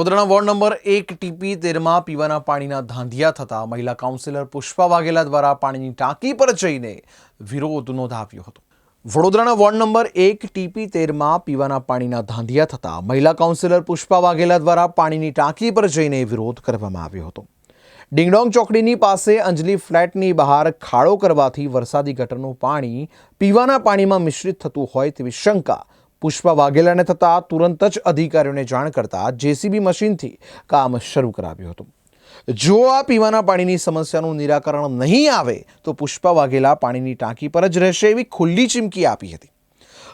વડોદરાના ward number એક TP તેરમાં પીવાના પાણીના ધાંધિયા થતા મહિલા કાઉન્સિલર પુષ્પા વાઘેલા દ્વારા પાણીની ટાંકી પર જઈને વિરોધ નોંધાવ્યો હતો. વડોદરાના વોર્ડ નંબર એક ટીપી તેરમાં પીવાના પાણીના ધાંધિયા થતા મહિલા કાઉન્સિલર પુષ્પા વાઘેલા દ્વારા પાણીની ટાંકી પર જઈને વિરોધ કરવામાં આવ્યો હતો. ડિંગડોંગ ચોકડીની પાસે અંજલી ફ્લેટની બહાર ખાડો કરવાથી વરસાદી ગટરનું પાણી પીવાના પાણીમાં મિશ્રિત થતું હોય તેવી શંકા પુષ્પા વાઘેલાને થતાં તુરંત જ અધિકારીઓને જાણ કરતા જેસીબી મશીનથી કામ શરૂ કરાવ્યું હતું. જો આ પીવાના પાણીની સમસ્યાનું નિરાકરણ નહીં આવે, તો પુષ્પા વાઘેલા પાણીની ટાંકી પર જ રહેશે એવી ખુલ્લી ચીમકી આપી હતી.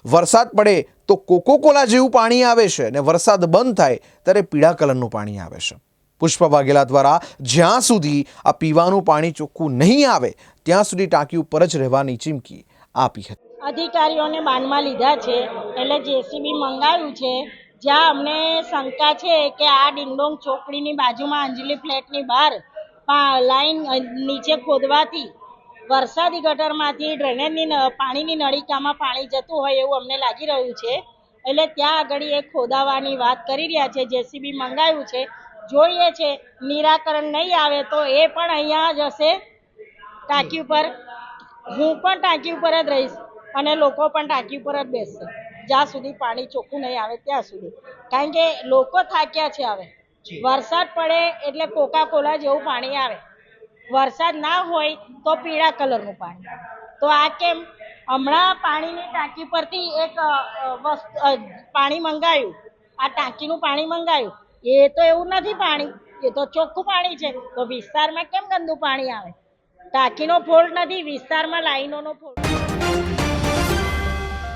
વરસાદ પડે તો કોકોકોલા જેવું પાણી આવે છે અને વરસાદ બંધ થાય ત્યારે પીળા કલરનું પાણી આવે છે. પુષ્પા વાઘેલા દ્વારા જ્યાં સુધી આ પીવાનું પાણી ચોખ્ખું નહીં આવે, ત્યાં સુધી ટાંકી ઉપર જ રહેવાની ચીમકી આપી હતી. અધિકારીઓને બાનમાં લીધા છે. એટલે જેસીબી મંગાવ્યું છે. જ્યાં અમને શંકા છે કે આ ડિંગડોંગ ચોકડીની બાજુમાં અંજલી ફ્લેટની બહાર લાઈન નીચે ખોદવાથી વરસાદી ગટરમાંથી ડ્રેનેજની પાણીની નળીકામાં પાણી જતું હોય એવું અમને લાગી રહ્યું છે. એટલે ત્યાં આગળ એ ખોદાવાની વાત કરી રહ્યા છે. જેસીબી મંગાવ્યું છે. જોઈએ છે. નિરાકરણ નહીં આવે તો એ પણ અહીંયા જ હશે. ટાંકી ઉપર. હું પણ ટાંકી ઉપર જ રહીશ. અને લોકો પણ ટાંકી ઉપર જ બેસશે. જ્યાં સુધી પાણી ચોખ્ખું નહીં આવે ત્યાં સુધી. કારણ કે લોકો થાક્યા છે હવે. વરસાદ પડે એટલે કોકા કોલા જેવું પાણી આવે. વરસાદ ના હોય તો પીળા કલરનું પાણી. તો આ કેમ? હમણાં પાણીની ટાંકી પરથી એક વસ્તુ પાણી મંગાવ્યું આ ટાંકીનું પાણી મંગાવ્યું એ તો એવું નથી પાણી. એ તો ચોખ્ખું પાણી છે. તો વિસ્તારમાં કેમ ગંદુ પાણી આવે? ટાંકીનો ફોલ્ટ નથી વિસ્તારમાં લાઈનોનો ફોલ્ટ.